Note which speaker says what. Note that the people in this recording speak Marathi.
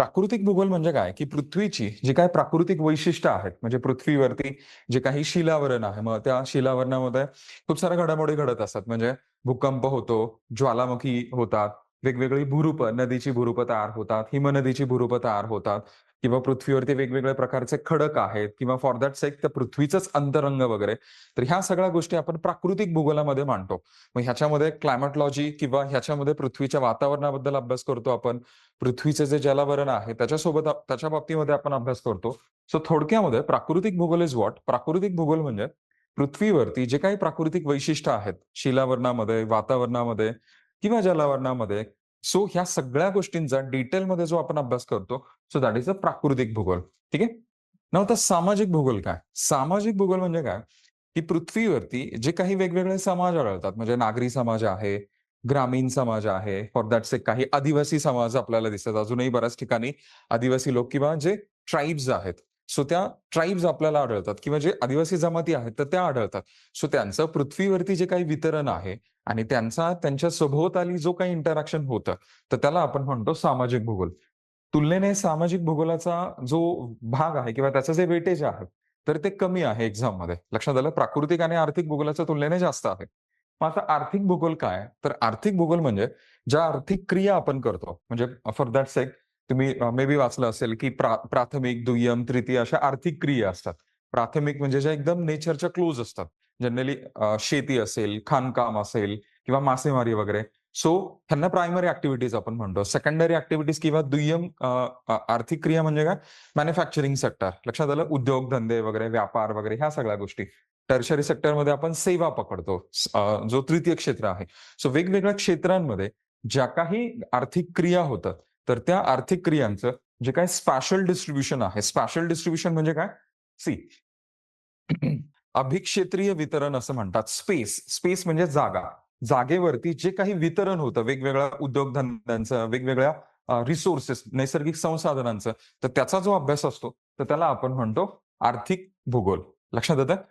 Speaker 1: प्राकृतिक भूगोल म्हणजे काय? की पृथ्वीची जी काही प्राकृतिक वैशिष्ट्य आहेत म्हणजे पृथ्वीवरती जे काही शिलावरण आहे मग त्या शिलावरणामध्ये खूप साऱ्या घडामोडी घडत असतात. म्हणजे भूकंप होतो ज्वालामुखी होतात वेगवेगळी भूरूप नदीची भूरूप तयार होतात हिमनदीची भूरूप तयार होतात किंवा पृथ्वीवरती वेगवेगळ्या प्रकारचे खडक आहेत किंवा फॉर दॅट सेक त्या पृथ्वीचंच अंतरंग वगैरे तर ह्या सगळ्या गोष्टी आपण प्राकृतिक भूगोलामध्ये मांडतो. मग ह्याच्यामध्ये क्लायमेटॉलॉजी किंवा ह्याच्यामध्ये पृथ्वीच्या वातावरणाबद्दल अभ्यास करतो आपण पृथ्वीचे जे जलावरण आहे त्याच्यासोबत त्याच्या बाबतीमध्ये आपण अभ्यास करतो. सो थोडक्यामध्ये प्राकृतिक भूगोल इज वॉट प्राकृतिक भूगोल म्हणजे पृथ्वीवरती जे काही प्राकृतिक वैशिष्ट्य आहेत शिलावरणामध्ये वातावरणामध्ये किंवा जलावरणामध्ये सो ह्या सगळ्या गोष्टींचा डिटेलमध्ये जो आपण अभ्यास करतो सो दॅट इज अ प्राकृतिक भूगोल. ठीक आहे? ना आता सामाजिक भूगोल काय? सामाजिक भूगोल म्हणजे काय? की पृथ्वीवरती जे काही वेगवेगळे समाज आढळतात म्हणजे नागरी समाज आहे ग्रामीण समाज आहे फॉर दॅट से काही आदिवासी समाज आपल्याला दिसतात. अजूनही बऱ्याच ठिकाणी आदिवासी लोक किंवा जे ट्राईब्स आहेत. सो त्या ट्राईब्स आपल्याला आढळतात. किंवा जे म्हणजे आदिवासी जमाती आहेत तर त्या आढळतात. सो त्यांचं पृथ्वीवरती जे काही वितरण आहे आणि त्यांचा त्यांच्या सभोवताली जो काही इंटरॅक्शन होतं तर त्याला आपण म्हणतो सामाजिक भूगोल. तुलनेने सामाजिक भूगोलाचा जो भाग आहे किंवा त्याचं जे वेटेज आहे तर ते कमी आहे एक्झाममध्ये. लक्षात आलं? प्राकृतिक आणि आर्थिक भूगोलाच्या तुलनेने जास्त आहे. मग आता आर्थिक भूगोल काय? तर आर्थिक भूगोल म्हणजे ज्या आर्थिक क्रिया आपण करतो म्हणजे फॉर दॅट सेक तुम्ही मे बी वाचलं असेल की प्रा- प्राथमिक दुय्यम तृतीय अशा आर्थिक क्रिया असतात. प्राथमिक म्हणजे ज्या एकदम नेचरच्या क्लोज असतात. जनरली शेती असेल खाणकाम असेल किंवा मासेमारी वगैरे. सो ह्यांना प्रायमरी ऍक्टिव्हिटीज आपण म्हणतो. सेकंडरी ऍक्टिव्हिटीज किंवा दुय्यम आर्थिक क्रिया म्हणजे काय? Manufacturing sector. लक्षात आलं? उद्योगधंदे वगैरे व्यापार वगैरे ह्या सगळ्या गोष्टी. टर्शरी सेक्टरमध्ये आपण सेवा पकडतो. जो तृतीय क्षेत्र आहे. सो वेगवेगळ्या क्षेत्रांमध्ये ज्या काही आर्थिक क्रिया होतात तर त्या आर्थिक क्रियांचं जे काय स्पॅशल डिस्ट्रीब्युशन आहे. स्पॅशल डिस्ट्रीब्युशन म्हणजे काय? सी अभिक्षेत्रीय वितरण असं म्हणतात. स्पेस स्पेस म्हणजे जागा. जागेवरती जे काही वितरण होतं वेगवेगळ्या उद्योगधंद्यांचं वेगवेगळ्या रिसोर्सेस नैसर्गिक संसाधनांचं तर त्याचा जो अभ्यास असतो तर त्याला आपण म्हणतो आर्थिक भूगोल. लक्षात येतं?